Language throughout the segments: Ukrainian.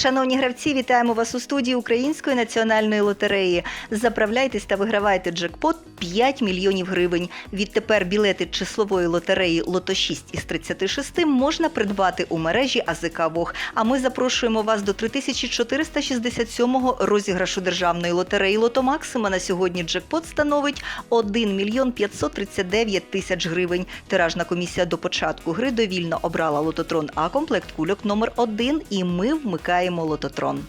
Шановні гравці, вітаємо вас у студії Української національної лотереї. Заправляйтесь та вигравайте джекпот 5 мільйонів гривень. Відтепер білети числової лотереї Лото 6 із 36 можна придбати у мережі АЗК Вог. А ми запрошуємо вас до 3467-го розіграшу державної лотереї Лото Максима. На сьогодні джекпот становить 1 мільйон 539 тисяч гривень. Тиражна комісія до початку гри довільно обрала лототрон А комплект кульок номер 1 і ми вмикаємо лототрон.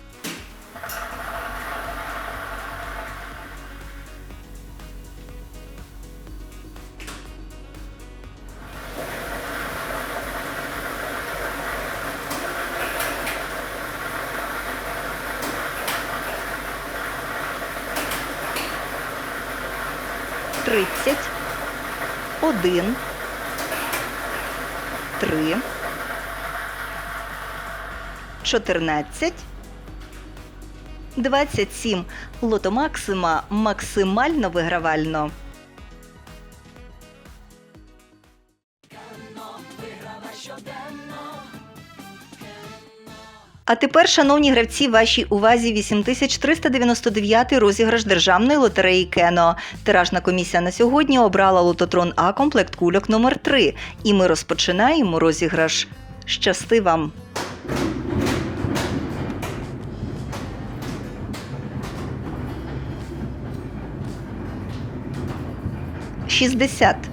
Тридцять. Один. Три. Чотирнадцять. 27. Лото Максима максимально вигравально. А тепер, шановні гравці, вашій увазі 8399 розіграш державної лотереї Кено. Тиражна комісія на сьогодні обрала лототрон А комплект кульок номер 3 І ми розпочинаємо розіграш. Щасти вам! 60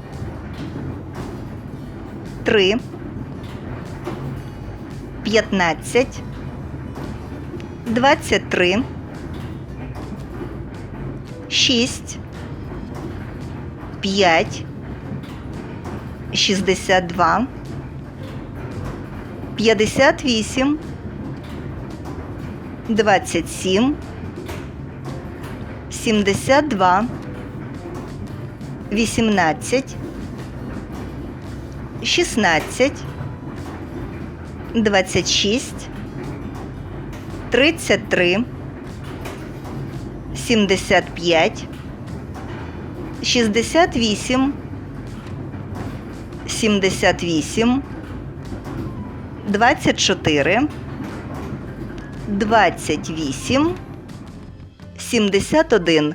3 15 23 6 5 62 58 27 72 18, 16, 26, 33, 75, 68, 78, 24, 28, 71.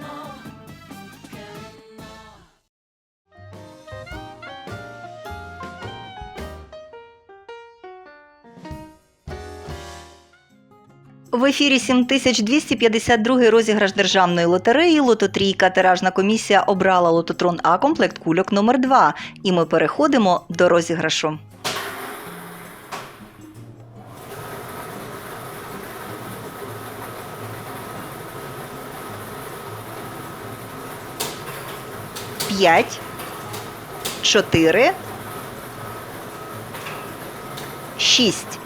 В ефірі 7252 розіграш державної лотереї Лототрійка. Тиражна комісія обрала лототрон А комплект кульок номер 2 І ми переходимо до розіграшу. П'ять, чотири, шість.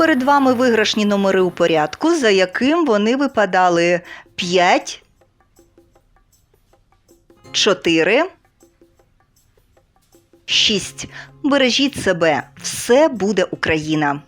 Перед вами виграшні номери у порядку, за яким вони випадали 5, 4, 6. Бережіть себе. Все буде Україна.